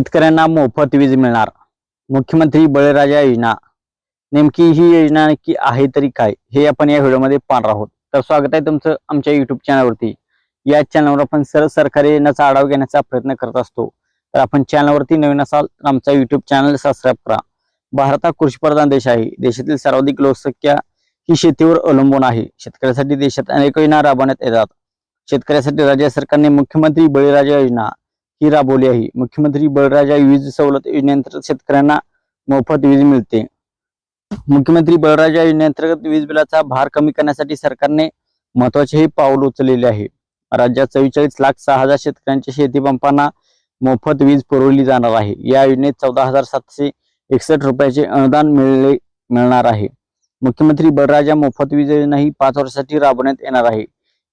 शेतकऱ्यांना मोफत वीज मिळणार. मुख्यमंत्री बळीराजा योजना. नेमकी ही योजना नक्की आहे तरी काय हे आपण या व्हिडिओमध्ये पाहणार आहोत. तर स्वागत आहे तुमचं आमच्या युट्यूब चॅनलवरती या चॅनलवर आपण सर्व सरकारी योजनाचा आढावा घेण्याचा प्रयत्न करत असतो. तर आपण चॅनलवरती नवीन असाल तर आमचा युट्यूब चॅनल सबस्क्राईब करा. भारत हा कृषीप्रधान देश आहे. देशातील सर्वाधिक लोकसंख्या ही शेतीवर अवलंबून आहे. शेतकऱ्यासाठी देशात अनेक योजना राबवण्यात येतात. शेतकऱ्यासाठी राज्य सरकारने मुख्यमंत्री बळीराजा योजना. ही राबवली आहे. मुख्यमंत्री बळराजा वीज सवलत योजनेअंतर्गत शेतकऱ्यांना मोफत वीज मिळते. मुख्यमंत्री बळराजा योजनेअंतर्गत वीज बिलाचा भार कमी करण्यासाठी सरकारने महत्त्वाचे हे पाऊल उचललेले आहे. राज्यात चव्वेचाळीस लाख सहा हजार शेतकऱ्यांच्या शेतीपंपांना मोफत वीज पुरवली जाणार आहे. या योजनेत चौदा हजार सातशे एकसष्ट रुपयाचे अनुदान मिळले मिळणार आहे. मुख्यमंत्री बळराजा मोफत वीज योजना ही पाच वर्षासाठी राबवण्यात येणार आहे.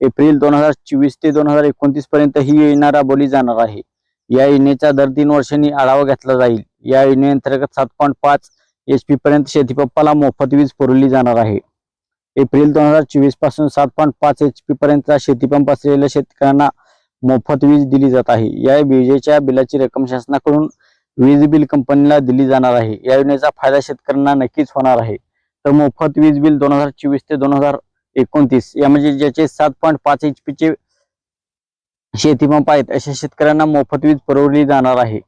एप्रिल दोन हजार चोवीस ते दोन हजार एकोणतीस पर्यंत ही योजना राबवली जाणार आहे. या योजनेचा दर तीन वर्षांनी आढावा घेतला जाईल. या योजनेअंतर्गत सात पॉईंट पाच एच पी पर्यंत शेतीपंपाला मोफत वीज पुरवली जाणार आहे. एप्रिल दोन हजार चोवीसपासून सात पॉईंट पाच एच पी पर्यंत शेतीपंप असलेल्या शेतकऱ्यांना मोफत वीज दिली जात आहे. या विजेच्या बिलाची रक्कम शासनाकडून वीज बिल कंपनीला दिली जाणार आहे. या योजनेचा फायदा शेतकऱ्यांना नक्कीच होणार आहे. तर मोफत वीज बिल दोन हजार चोवीस ते दोन हजार एकोणतीस या म्हणजे ज्याचे सात पॉईंट पाच एच पीचे शेतीपंप आहेत अशा शेतकऱ्यांना मोफत वीज पुरवली जाणार आहे.